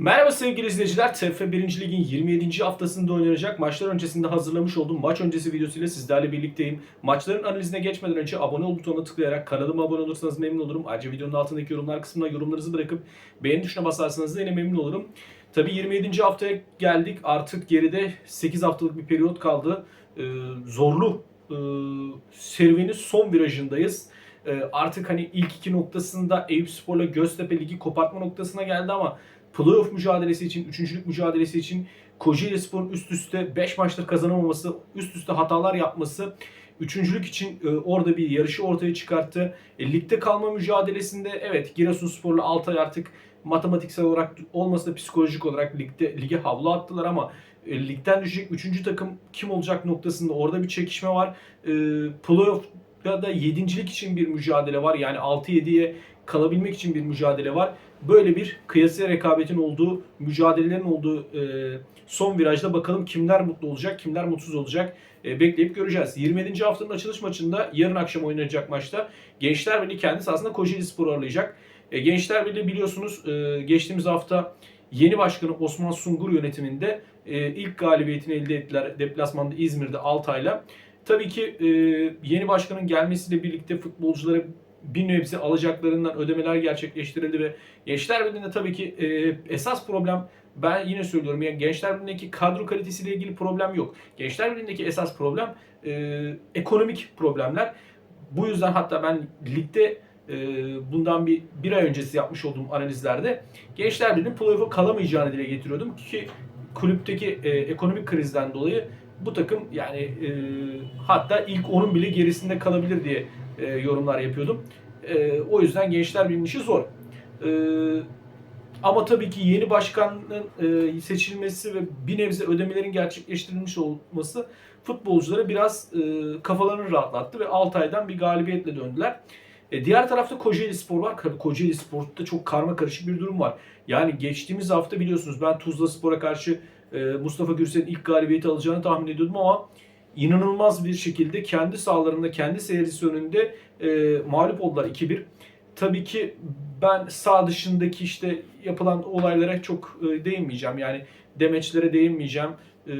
Merhaba sevgili izleyiciler. TFF 1. Lig'in 27. haftasında oynanacak maçlar öncesinde hazırlamış olduğum maç öncesi videosuyla sizlerle birlikteyim. Maçların analizine geçmeden önce abone ol butonuna tıklayarak kanalıma abone olursanız memnun olurum. Ayrıca videonun altındaki yorumlar kısmına yorumlarınızı bırakıp beğeni tuşuna basarsanız da yine memnun olurum. Tabi 27. haftaya geldik. Artık geride 8 haftalık bir periyot kaldı. Ee, zorlu e, serüvenin son virajındayız. Ee, artık hani ilk iki noktasında Eyüp Spor'la Göztepe Ligi kopartma noktasına geldi ama playoff mücadelesi için, üçüncülük mücadelesi için Kocaeli Spor'un üst üste 5 maçta kazanamaması, üst üste hatalar yapması üçüncülük için e, orada bir yarışı ortaya çıkarttı. E, ligde kalma mücadelesinde evet Giresunspor'la Altay artık matematiksel olarak olmasa da psikolojik olarak ligde lige havlu attılar ama e, ligden düşecek üçüncü takım kim olacak noktasında orada bir çekişme var. E, playoff'ta da yedincilik için bir mücadele var. Yani 6-7'ye kalabilmek için bir mücadele var. Böyle bir kıyasıya rekabetin olduğu, mücadelelerin olduğu e, son virajda bakalım kimler mutlu olacak, kimler mutsuz olacak e, bekleyip göreceğiz. 27. haftanın açılış maçında yarın akşam oynanacak maçta Gençler Birliği kendisi aslında Kocaeli Spor'u ağırlayacak. E, Gençler Birliği biliyorsunuz e, geçtiğimiz hafta yeni başkanı Osman Sungur yönetiminde e, ilk galibiyetini elde ettiler deplasmanda İzmir'de Altay'la. Tabii ki e, yeni başkanın gelmesiyle birlikte futbolculara bir nebze alacaklarından ödemeler gerçekleştirildi ve Gençler Birliği'nde tabii ki e, esas problem ben yine söylüyorum yani Gençler Birliği'ndeki kadro kalitesiyle ilgili problem yok. Gençler Birliği'ndeki esas problem e, ekonomik problemler. Bu yüzden hatta ben ligde e, bundan bir, bir ay öncesi yapmış olduğum analizlerde Gençler Birliği'nin playoff'a kalamayacağını dile getiriyordum ki kulüpteki e, ekonomik krizden dolayı bu takım yani e, hatta ilk onun bile gerisinde kalabilir diye e, yorumlar yapıyordum. E, o yüzden Gençler Birliği'nin işi zor. E, ama tabii ki yeni başkanın e, seçilmesi ve bir nebze ödemelerin gerçekleştirilmiş olması futbolculara biraz e, kafalarını rahatlattı ve Altay'dan bir galibiyetle döndüler. E, diğer tarafta Kocaeli Spor var. Kocaeli Spor'da çok karma karışık bir durum var. Yani geçtiğimiz hafta biliyorsunuz ben Tuzla Spor'a karşı e, Mustafa Gürsel'in ilk galibiyeti alacağını tahmin ediyordum ama inanılmaz bir şekilde kendi sahalarında, kendi seyircisi önünde e, mağlup oldular 2-1. Tabii ki ben sağ dışındaki işte yapılan olaylara çok e, değinmeyeceğim. Yani demeçlere değinmeyeceğim. E,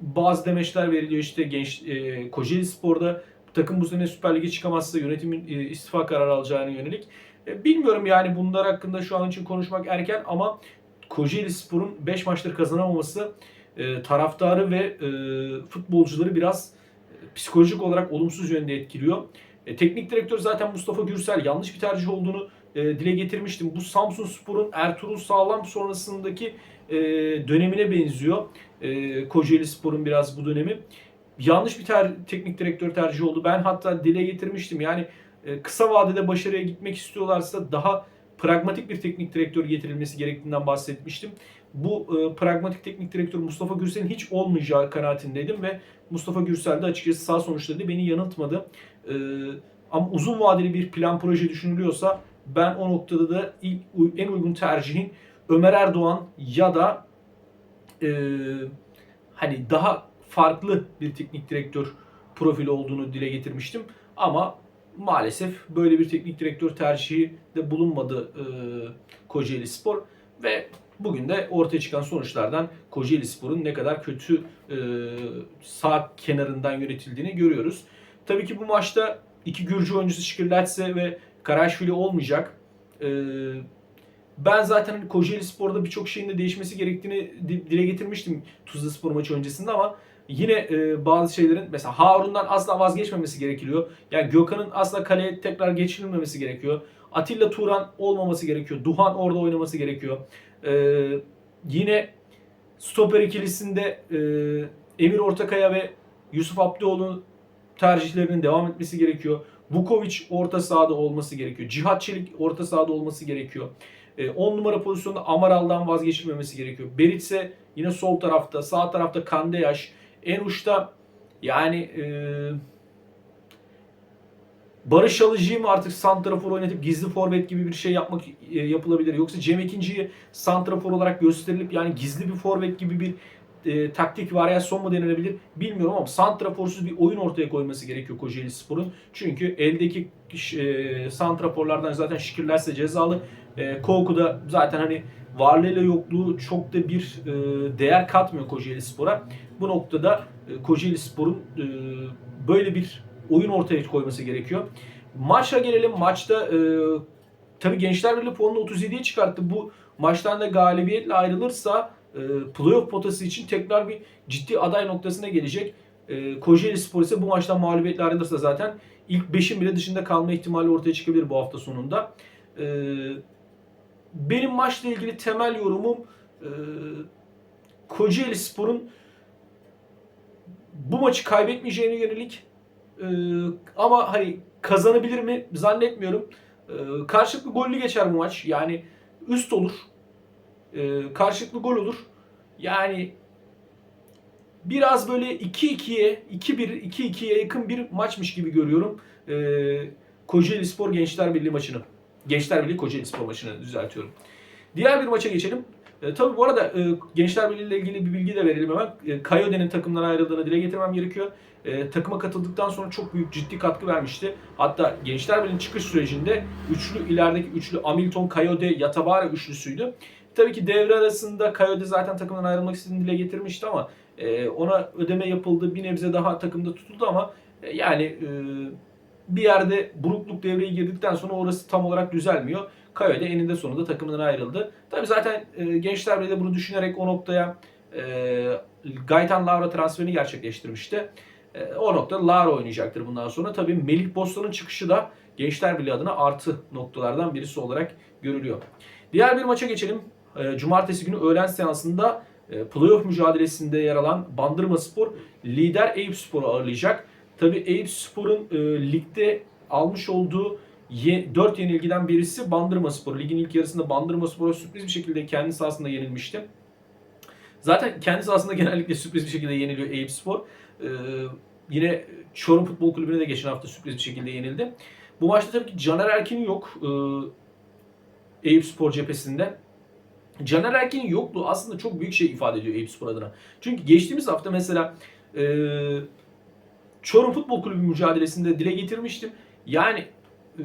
bazı demeçler veriliyor işte genç e, Kocaeli Spor'da takım bu sene Süper Lig'e çıkamazsa yönetimin e, istifa kararı alacağına yönelik. E, bilmiyorum yani bunlar hakkında şu an için konuşmak erken ama Kocaeli Spor'un 5 maçtır kazanamaması e, taraftarı ve e, futbolcuları biraz e, psikolojik olarak olumsuz yönde etkiliyor. E, teknik direktör zaten Mustafa Gürsel yanlış bir tercih olduğunu e, dile getirmiştim. Bu Samsun Spor'un Ertuğrul Sağlam sonrasındaki e, dönemine benziyor. E, Kocaeli Spor'un biraz bu dönemi. Yanlış bir ter, teknik direktör tercihi oldu. Ben hatta dile getirmiştim. Yani e, kısa vadede başarıya gitmek istiyorlarsa daha pragmatik bir teknik direktör getirilmesi gerektiğinden bahsetmiştim. Bu e, pragmatik teknik direktör Mustafa Gürsel'in hiç olmayacağı kanaatindeydim ve Mustafa Gürsel de açıkçası sağ sonuçları beni yanıltmadı. E, ama uzun vadeli bir plan proje düşünülüyorsa ben o noktada da ilk, en uygun tercihin Ömer Erdoğan ya da e, hani daha farklı bir teknik direktör profili olduğunu dile getirmiştim. Ama maalesef böyle bir teknik direktör tercihi de bulunmadı e, Kocaeli Spor ve bugün de ortaya çıkan sonuçlardan Kocaeli Spor'un ne kadar kötü e, sağ kenarından yönetildiğini görüyoruz. Tabii ki bu maçta iki Gürcü oyuncusu Şikirlatse ve Karaşvili olmayacak. E, ben zaten hani Kocaeli Spor'da birçok şeyin de değişmesi gerektiğini dile getirmiştim Tuzla Spor maçı öncesinde ama yine e, bazı şeylerin mesela Harun'dan asla vazgeçmemesi gerekiyor. Yani Gökhan'ın asla kaleye tekrar geçirilmemesi gerekiyor. Atilla Turan olmaması gerekiyor. Duhan orada oynaması gerekiyor. E, yine stoper ikilisinde e, Emir Ortakaya ve Yusuf Abdioğlu tercihlerinin devam etmesi gerekiyor. Vukovic orta sahada olması gerekiyor. Cihat Çelik orta sahada olması gerekiyor. 10 numara pozisyonda Amaral'dan vazgeçilmemesi gerekiyor. Berit ise yine sol tarafta, sağ tarafta Kandeyaş, en uçta yani e, Barış Alıcı'yı mı artık santrafor oynatıp gizli forvet gibi bir şey yapmak e, yapılabilir. Yoksa Cem İkinci'yi santrafor olarak gösterilip yani gizli bir forvet gibi bir e, taktik varyasyon mu denilebilir bilmiyorum ama santraforsuz bir oyun ortaya koyması gerekiyor Kocaeli Spor'un. Çünkü eldeki e, santraforlardan zaten Şikirlerse cezalı. E, Koku da zaten hani varlığıyla yokluğu çok da bir e, değer katmıyor Kocaeli Spor'a. Bu noktada e, Kocaeli Spor'un e, böyle bir oyun ortaya koyması gerekiyor. Maça gelelim. Maçta e, tabii Gençler Birliği puanını 37'ye çıkarttı. Bu maçtan da galibiyetle ayrılırsa e, playoff potası için tekrar bir ciddi aday noktasına gelecek. E, Kocaeli Spor ise bu maçtan mağlubiyetle ayrılırsa zaten ilk 5'in bile dışında kalma ihtimali ortaya çıkabilir bu hafta sonunda. E, benim maçla ilgili temel yorumum e, Kocaeli Spor'un bu maçı kaybetmeyeceğine yönelik e, ama hani kazanabilir mi zannetmiyorum. E, karşılıklı gollü geçer bu maç. Yani üst olur. E, karşılıklı gol olur. Yani biraz böyle 2-2'ye, 2-1, 2-2'ye yakın bir maçmış gibi görüyorum. E, Kocaeli Spor Gençler Birliği maçını. Gençler Birliği Kocaeli Spor maçını düzeltiyorum. Diğer bir maça geçelim. E, tabii bu arada e, Gençler Birliği ile ilgili bir bilgi de verelim hemen. E, Kayode'nin takımdan ayrıldığını dile getirmem gerekiyor. E, takıma katıldıktan sonra çok büyük ciddi katkı vermişti. Hatta Gençler Birliği'nin çıkış sürecinde üçlü ilerideki üçlü Hamilton, Kayode, Yatabara üçlüsüydü. Tabii ki devre arasında Kayode zaten takımdan ayrılmak istediğini dile getirmişti ama e, ona ödeme yapıldı. Bir nebze daha takımda tutuldu ama e, yani e, bir yerde burukluk devreye girdikten sonra orası tam olarak düzelmiyor. Kayo da eninde sonunda takımından ayrıldı. Tabii zaten e, Gençler Birliği de bunu düşünerek o noktaya e, Gaytan Lara transferini gerçekleştirmişti. E, o noktada Lara oynayacaktır bundan sonra. Tabii Melih Bostan'ın çıkışı da Gençler Birliği adına artı noktalardan birisi olarak görülüyor. Diğer bir maça geçelim. E, Cumartesi günü öğlen seansında e, playoff mücadelesinde yer alan Bandırma Spor lider Eyüp Spor'u ağırlayacak. Tabii Eyüp Spor'un e, ligde almış olduğu ye, 4 yenilgiden birisi Bandırma Spor. Ligin ilk yarısında Bandırma Spor'a sürpriz bir şekilde kendi sahasında yenilmişti. Zaten kendi sahasında genellikle sürpriz bir şekilde yeniliyor Eyüp Spor. Ee, yine Çorum Futbol Kulübü'ne de geçen hafta sürpriz bir şekilde yenildi. Bu maçta tabii ki Caner Erkin yok ee, Eyüp Spor cephesinde. Caner Erkin'in yokluğu aslında çok büyük şey ifade ediyor Eyüp Spor adına. Çünkü geçtiğimiz hafta mesela e, Çorum Futbol Kulübü mücadelesinde dile getirmiştim. Yani e,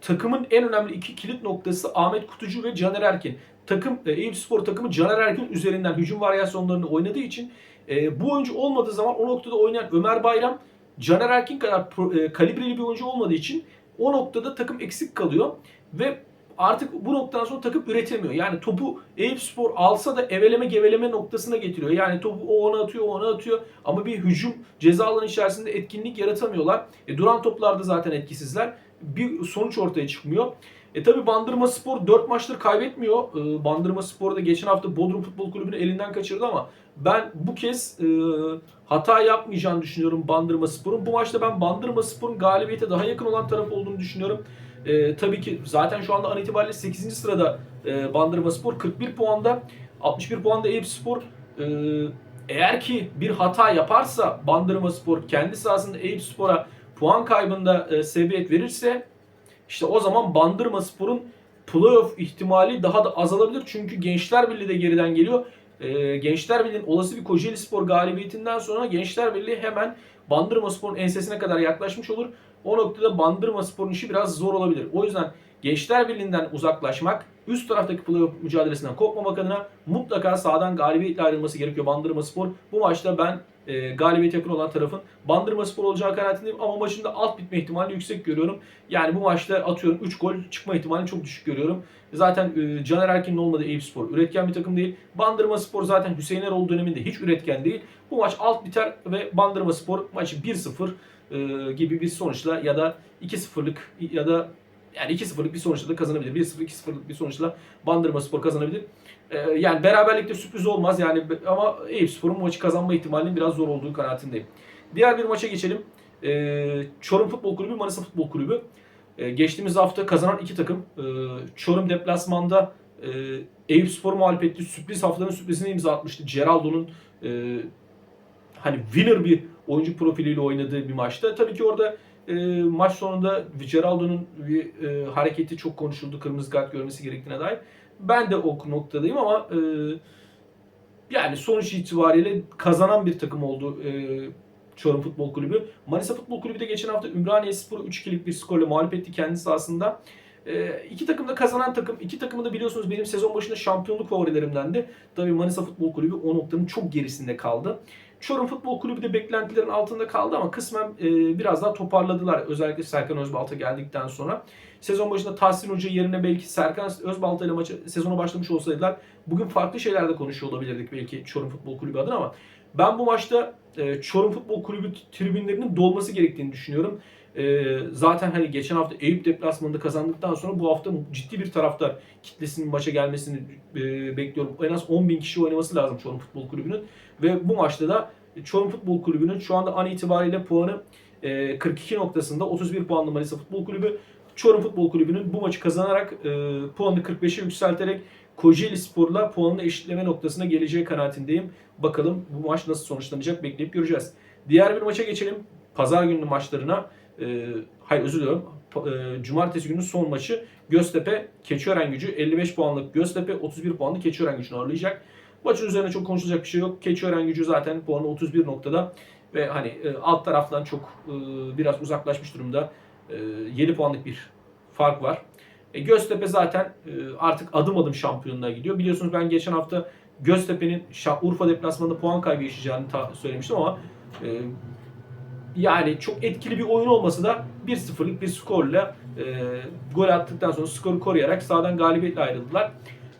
takımın en önemli iki kilit noktası Ahmet Kutucu ve Caner Erkin. Takım e, Eyüp takımı Caner Erkin üzerinden hücum varyasyonlarını oynadığı için e, bu oyuncu olmadığı zaman o noktada oynayan Ömer Bayram Caner Erkin kadar pro, e, kalibreli bir oyuncu olmadığı için o noktada takım eksik kalıyor ve artık bu noktadan sonra takım üretemiyor. Yani topu Eyüp alsa da eveleme geveleme noktasına getiriyor. Yani topu o ona atıyor, o ona atıyor ama bir hücum ceza alanı içerisinde etkinlik yaratamıyorlar. E, duran toplarda zaten etkisizler. Bir sonuç ortaya çıkmıyor. E tabi Bandırma Spor 4 maçtır kaybetmiyor. E, Bandırma Spor da geçen hafta Bodrum Futbol Kulübü'nü elinden kaçırdı ama ben bu kez e, hata yapmayacağını düşünüyorum Bandırma Spor'un. Bu maçta ben Bandırma Spor'un galibiyete daha yakın olan taraf olduğunu düşünüyorum. E, tabii ki zaten şu anda an itibariyle 8. sırada e, Bandırma Spor 41 puanda. 61 puanda Eyüp Spor. E, eğer ki bir hata yaparsa Bandırma Spor kendi sahasında Eyüp Spor'a puan kaybında e, sebebiyet verirse işte o zaman Bandırma Spor'un playoff ihtimali daha da azalabilir. Çünkü Gençler Birliği de geriden geliyor. E, Gençler Birliği'nin olası bir Kocaeli Spor galibiyetinden sonra Gençler Birliği hemen Bandırma Spor'un ensesine kadar yaklaşmış olur. O noktada Bandırma Spor'un işi biraz zor olabilir. O yüzden Gençler Birliği'nden uzaklaşmak, üst taraftaki playoff mücadelesinden kopmamak adına mutlaka sağdan galibiyetle ayrılması gerekiyor Bandırma Spor. Bu maçta ben e, galibiyet yakın olan tarafın Bandırma Spor olacağı kanaatindeyim ama maçında alt bitme ihtimali yüksek görüyorum. Yani bu maçta atıyorum 3 gol çıkma ihtimalini çok düşük görüyorum. Zaten e, Caner Erkin'in olmadığı Eyüp Spor üretken bir takım değil. Bandırma Spor zaten Hüseyin Erol döneminde hiç üretken değil. Bu maç alt biter ve Bandırma Spor maçı 1-0 e, gibi bir sonuçla ya da 2-0'lık ya da yani 2-0'lık bir sonuçla da kazanabilir. 1-0 2-0'lık bir sonuçla Bandırma Spor kazanabilir. E, yani beraberlikte sürpriz olmaz yani ama Eyüp Spor'un maçı kazanma ihtimalinin biraz zor olduğu kanaatindeyim. Diğer bir maça geçelim. E, Çorum Futbol Kulübü, Manisa Futbol Kulübü. E, geçtiğimiz hafta kazanan iki takım. E, Çorum deplasmanda e, Eyüp Spor mağlup etti. Sürpriz haftanın sürprizini imza atmıştı. Geraldo'nun e, hani winner bir oyuncu profiliyle oynadığı bir maçta. Tabii ki orada e, maç sonunda Geraldo'nun bir e, hareketi çok konuşuldu. Kırmızı kart görmesi gerektiğine dair. Ben de o noktadayım ama e, yani sonuç itibariyle kazanan bir takım oldu e, Çorum Futbol Kulübü. Manisa Futbol Kulübü de geçen hafta Ümraniye Spor'u 3-2'lik bir skorla mağlup etti kendi sahasında. E, iki takım da kazanan takım. İki takımı da biliyorsunuz benim sezon başında şampiyonluk favorilerimdendi. Tabii Manisa Futbol Kulübü o noktanın çok gerisinde kaldı. Çorum Futbol Kulübü de beklentilerin altında kaldı ama kısmen e, biraz daha toparladılar. Özellikle Serkan Özbalta geldikten sonra. Sezon başında Tahsin Hoca yerine belki Serkan Özbalta ile maçı sezona başlamış olsaydılar bugün farklı şeyler de konuşuyor olabilirdik belki Çorum Futbol Kulübü adına ama ben bu maçta e, Çorum Futbol Kulübü tribünlerinin dolması gerektiğini düşünüyorum. E, zaten hani geçen hafta Eyüp deplasmanında kazandıktan sonra bu hafta ciddi bir taraftar kitlesinin maça gelmesini e, bekliyorum. En az 10 bin kişi oynaması lazım Çorum Futbol Kulübü'nün. Ve bu maçta da Çorum Futbol Kulübü'nün şu anda an itibariyle puanı e, 42 noktasında 31 puanlı Manisa Futbol Kulübü. Çorum Futbol Kulübü'nün bu maçı kazanarak e, puanını 45'e yükselterek Kocaeli Spor'la puanını eşitleme noktasına geleceği kanaatindeyim. Bakalım bu maç nasıl sonuçlanacak bekleyip göreceğiz. Diğer bir maça geçelim. Pazar günü maçlarına. E, hayır özür diliyorum. E, Cumartesi günü son maçı Göztepe Keçiören Gücü 55 puanlık Göztepe 31 puanlı Keçiören Gücü'nü ağırlayacak. Maçın üzerine çok konuşulacak bir şey yok. Keçiören Gücü zaten puanı 31 noktada ve hani e, alt taraftan çok e, biraz uzaklaşmış durumda. E, 7 puanlık bir fark var. E, Göztepe zaten e, artık adım adım şampiyonluğa gidiyor. Biliyorsunuz ben geçen hafta Göztepe'nin Urfa deplasmanında puan kaybı yaşayacağını söylemiştim ama e, yani çok etkili bir oyun olmasa da 1-0'lık bir skorla e, gol attıktan sonra skoru koruyarak sahadan galibiyetle ayrıldılar.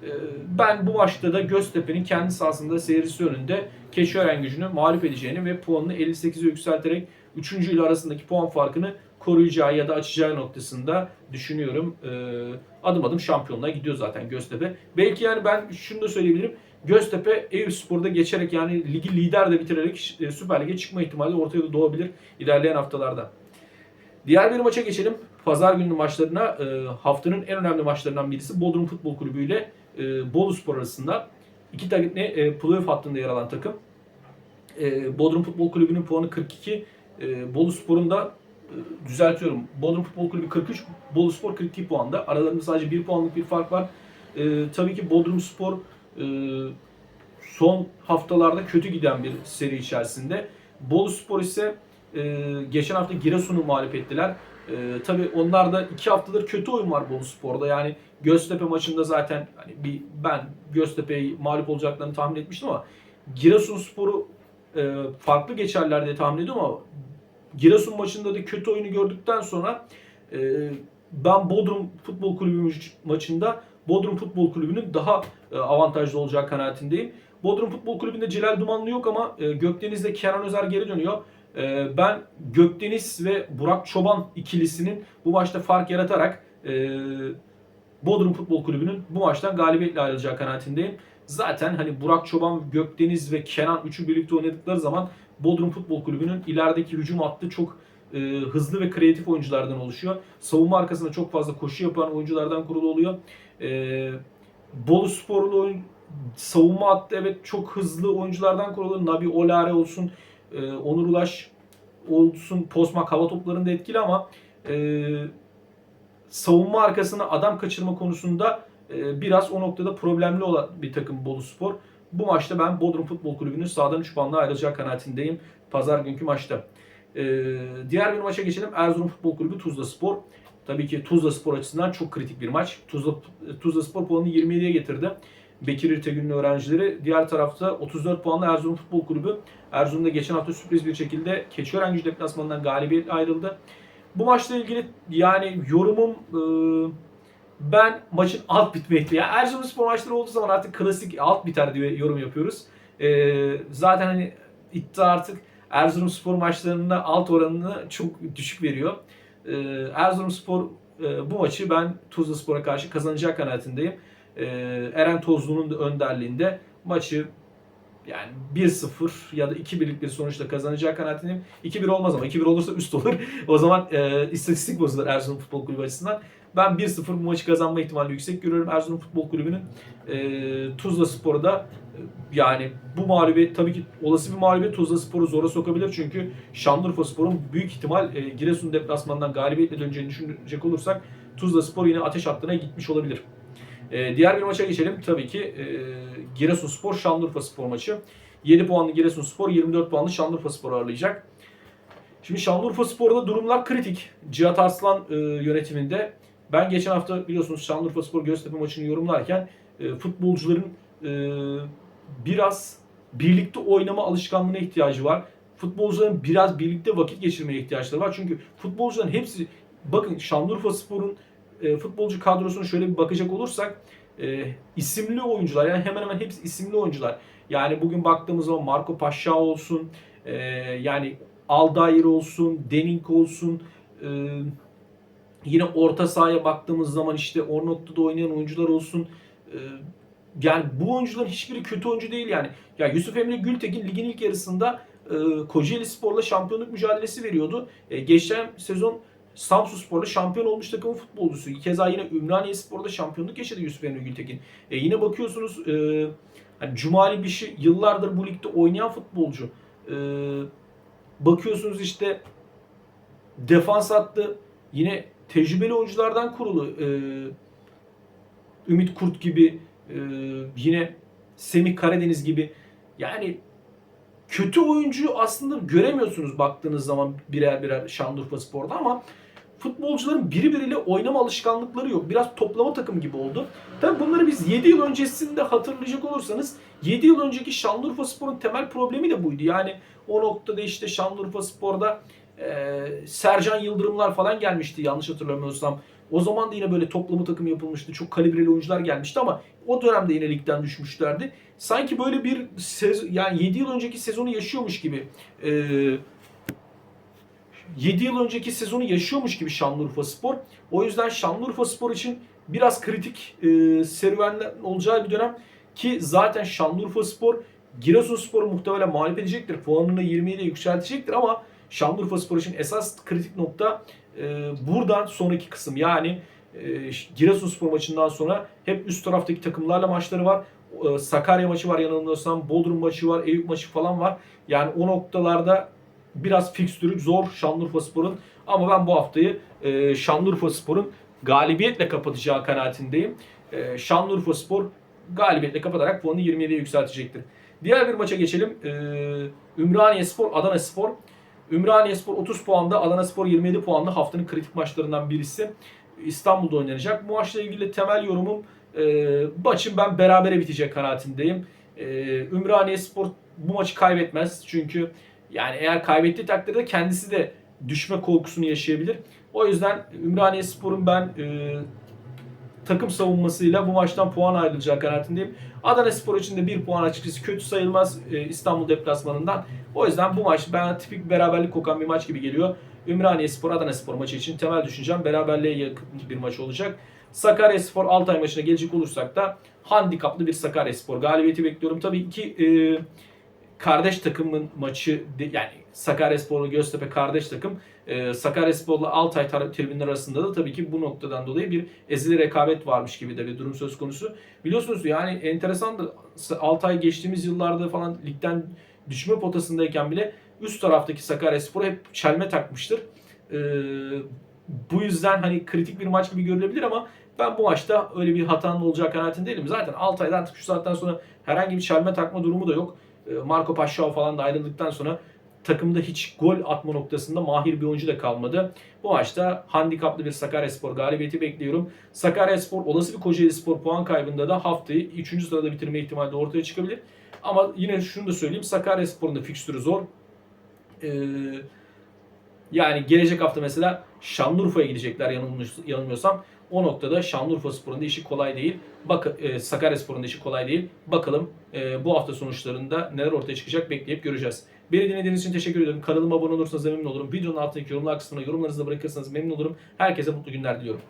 E, ben bu maçta da Göztepe'nin kendi sahasında seyircisi önünde Keçiören gücünü mağlup edeceğini ve puanını 58'e yükselterek 3. ile arasındaki puan farkını koruyacağı ya da açacağı noktasında düşünüyorum. E, adım adım şampiyonluğa gidiyor zaten Göztepe. Belki yani ben şunu da söyleyebilirim. Göztepe Eyüpspor'da geçerek yani ligi lider de bitirerek e, Süper Lig'e çıkma ihtimali ortaya da doğabilir ilerleyen haftalarda. Diğer bir maça geçelim. Pazar günü maçlarına e, haftanın en önemli maçlarından birisi Bodrum Futbol Kulübü ile e, Bolu Spor arasında. İki tane e, playoff hattında yer alan takım. E, Bodrum Futbol Kulübü'nün puanı 42. E, Bolu Spor'un da e, düzeltiyorum. Bodrum Futbol Kulübü 43, Bolu Spor 42 puanda. Aralarında sadece 1 puanlık bir fark var. E, tabii ki Bodrum Spor e, son haftalarda kötü giden bir seri içerisinde. Bolu Spor ise e, geçen hafta Giresun'u mağlup ettiler. E, tabii onlar da iki haftadır kötü oyun var Bolu Spor'da. Yani Göztepe maçında zaten hani bir ben Göztepe'yi mağlup olacaklarını tahmin etmiştim ama Giresun Spor'u e, farklı geçerler diye tahmin ediyorum ama Giresun maçında da kötü oyunu gördükten sonra e, ben Bodrum Futbol Kulübü maçında Bodrum Futbol Kulübü'nün daha e, avantajlı olacağı kanaatindeyim. Bodrum Futbol Kulübü'nde Celal Dumanlı yok ama e, Gökdeniz'de Kenan Özer geri dönüyor. E, ben Gökdeniz ve Burak Çoban ikilisinin bu maçta fark yaratarak e, Bodrum Futbol Kulübü'nün bu maçtan galibiyetle ayrılacağı kanaatindeyim. Zaten hani Burak Çoban, Gökdeniz ve Kenan üçü birlikte oynadıkları zaman Bodrum Futbol Kulübü'nün ilerideki hücum hattı çok e, hızlı ve kreatif oyunculardan oluşuyor. Savunma arkasında çok fazla koşu yapan oyunculardan kurulu oluyor. E, Bolu Sporlu oyun savunma hattı evet çok hızlı oyunculardan kurulu. Nabi Olare olsun, e, Onur Ulaş olsun, Posmak hava toplarında etkili ama e, savunma arkasına adam kaçırma konusunda e, biraz o noktada problemli olan bir takım Bolu Spor. Bu maçta ben Bodrum Futbol Kulübü'nün sağdan 3 puanla ayrılacağı kanaatindeyim. Pazar günkü maçta. E, diğer bir maça geçelim. Erzurum Futbol Kulübü Tuzla Spor. Tabii ki Tuzla Spor açısından çok kritik bir maç. Tuzla, Tuzla Spor puanını 27'ye getirdi. Bekir İrtegün'ün öğrencileri. Diğer tarafta 34 puanlı Erzurum Futbol Kulübü. Erzurum'da geçen hafta sürpriz bir şekilde Keçiören Gücü deplasmanından galibiyet ayrıldı. Bu maçla ilgili yani yorumum e, ben maçın alt bitme ihtimali. Yani Erzurum Spor maçları olduğu zaman artık klasik alt biter diye yorum yapıyoruz. E, zaten hani iddia artık Erzurum Spor maçlarında alt oranını çok düşük veriyor. E, Erzurum Spor e, bu maçı ben Tuzla Spor'a karşı kazanacak kanaatindeyim. E, Eren Tozlu'nun önderliğinde maçı yani 1-0 ya da 2-1'lik bir sonuçla kazanacağı kanaatindeyim. 2-1 olmaz ama 2-1 olursa üst olur. o zaman e, istatistik bozulur Erzurum Futbol Kulübü açısından. Ben 1-0 bu maçı kazanma ihtimali yüksek görüyorum. Erzurum Futbol Kulübü'nün e, Tuzla Spor'u da e, yani bu mağlubiyet tabii ki olası bir mağlubiyet Tuzla Spor'u zora sokabilir. Çünkü Şanlıurfa Spor'un büyük ihtimal e, Giresun deplasmanından galibiyetle döneceğini düşünecek olursak Tuzla Spor yine ateş hattına gitmiş olabilir. E, diğer bir maça geçelim. Tabii ki e, Giresunspor Şanlıurfa Spor maçı. 7 puanlı Giresunspor 24 puanlı Şanlıurfa Spor ağırlayacak. Şimdi Şanlıurfa Spor'da durumlar kritik. Cihat Arslan e, yönetiminde Ben geçen hafta biliyorsunuz Şanlıurfa Spor Göztepe maçını yorumlarken e, futbolcuların e, biraz birlikte oynama alışkanlığına ihtiyacı var. Futbolcuların biraz birlikte vakit geçirmeye ihtiyaçları var. Çünkü futbolcuların hepsi bakın Şanlıurfa Spor'un e, futbolcu kadrosuna şöyle bir bakacak olursak e, isimli oyuncular yani hemen hemen hepsi isimli oyuncular. Yani bugün baktığımız zaman Marco Paşa olsun, e, yani Aldair olsun, Denink olsun, e, yine orta sahaya baktığımız zaman işte o noktada oynayan oyuncular olsun. E, yani bu oyuncuların hiçbiri kötü oyuncu değil yani. Ya Yusuf Emre Gültekin ligin ilk yarısında e, Kocaeli Spor'la şampiyonluk mücadelesi veriyordu. E, geçen sezon Samsun Spor'la şampiyon olmuş takımın futbolcusu. Keza yine Ümraniye Spor'da şampiyonluk yaşadı Yusuf Emre Gültekin. E, yine bakıyorsunuz e, hani Cumali Bişi yıllardır bu ligde oynayan futbolcu. E, bakıyorsunuz işte defans hattı yine tecrübeli oyunculardan kurulu. E, Ümit Kurt gibi e, yine Semih Karadeniz gibi yani kötü oyuncu aslında göremiyorsunuz baktığınız zaman birer birer Şanlıurfa Spor'da ama futbolcuların birbiriyle oynama alışkanlıkları yok. Biraz toplama takım gibi oldu. Tabi bunları biz 7 yıl öncesinde hatırlayacak olursanız 7 yıl önceki Şanlıurfa Spor'un temel problemi de buydu. Yani o noktada işte Şanlıurfa Spor'da e, Sercan Yıldırımlar falan gelmişti yanlış hatırlamıyorsam. O zaman da yine böyle toplama takım yapılmıştı. Çok kalibreli oyuncular gelmişti ama o dönemde yine ligden düşmüşlerdi. Sanki böyle bir sez- yani 7 yıl önceki sezonu yaşıyormuş gibi e, 7 yıl önceki sezonu yaşıyormuş gibi Şanlıurfa Spor. O yüzden Şanlıurfa Spor için biraz kritik e, serüvenler olacağı bir dönem ki zaten Şanlıurfa Spor Giresunspor'u muhtemelen mağlup edecektir. Puanını 27'ye yükseltecektir ama Şanlıurfa Spor için esas kritik nokta e, buradan sonraki kısım. Yani e, Giresunspor maçından sonra hep üst taraftaki takımlarla maçları var. E, Sakarya maçı var yanılmıyorsam. Bodrum maçı var. Eyüp maçı falan var. Yani o noktalarda biraz fikstürü zor Şanlıurfa Spor'un. Ama ben bu haftayı e, Şanlıurfa Spor'un galibiyetle kapatacağı kanaatindeyim. E, Şanlıurfa Spor galibiyetle kapatarak puanını 27'ye yükseltecektir. Diğer bir maça geçelim. E, Ümraniye Spor, Adana Spor. Ümraniye Spor 30 puanda, Adana Spor 27 puanla haftanın kritik maçlarından birisi. İstanbul'da oynanacak. Bu maçla ilgili temel yorumum e, maçın ben berabere bitecek kanaatindeyim. E, Ümraniye Spor bu maçı kaybetmez. Çünkü yani eğer kaybettiği takdirde kendisi de düşme korkusunu yaşayabilir. O yüzden Ümraniye Spor'un ben e, takım savunmasıyla bu maçtan puan ayrılacağı kanaatindeyim. Adana Spor için de bir puan açıkçası kötü sayılmaz e, İstanbul deplasmanından. O yüzden bu maç bana tipik beraberlik kokan bir maç gibi geliyor. Ümraniye Spor Adana Spor maçı için temel düşüncem beraberliğe yakın bir maç olacak. Sakarya Spor Altay maçına gelecek olursak da handikaplı bir Sakarya Spor galibiyeti bekliyorum. Tabii ki e, kardeş takımın maçı yani Sakaryaspor'la Göztepe kardeş takım. Ee, Sakaryaspor'la Altay tribünler arasında da tabii ki bu noktadan dolayı bir ezili rekabet varmış gibi de bir durum söz konusu. Biliyorsunuz yani enteresan da Altay geçtiğimiz yıllarda falan ligden düşme potasındayken bile üst taraftaki Sakaryaspor hep çelme takmıştır. Ee, bu yüzden hani kritik bir maç gibi görülebilir ama ben bu maçta öyle bir hatanın olacağı kanaatinde değilim. Zaten Altay'da artık şu saatten sonra herhangi bir çelme takma durumu da yok. Ee, Marco Paşao falan da ayrıldıktan sonra takımda hiç gol atma noktasında mahir bir oyuncu da kalmadı. Bu maçta handikaplı bir Sakaryaspor galibiyeti bekliyorum. Sakaryaspor olası bir Kocaeli Spor puan kaybında da haftayı 3. sırada bitirme ihtimali de ortaya çıkabilir. Ama yine şunu da söyleyeyim Sakaryaspor'un da fikstürü zor. Ee, yani gelecek hafta mesela Şanlıurfa'ya gidecekler yanılmıyorsam. O noktada Şanlıurfa Spor'un da işi kolay değil. Bak e, Sakaryaspor'un da işi kolay değil. Bakalım e, bu hafta sonuçlarında neler ortaya çıkacak bekleyip göreceğiz. Beni dinlediğiniz için teşekkür ederim. Kanalıma abone olursanız memnun olurum. Videonun altındaki yorumlar kısmına yorumlarınızı da bırakırsanız memnun olurum. Herkese mutlu günler diliyorum.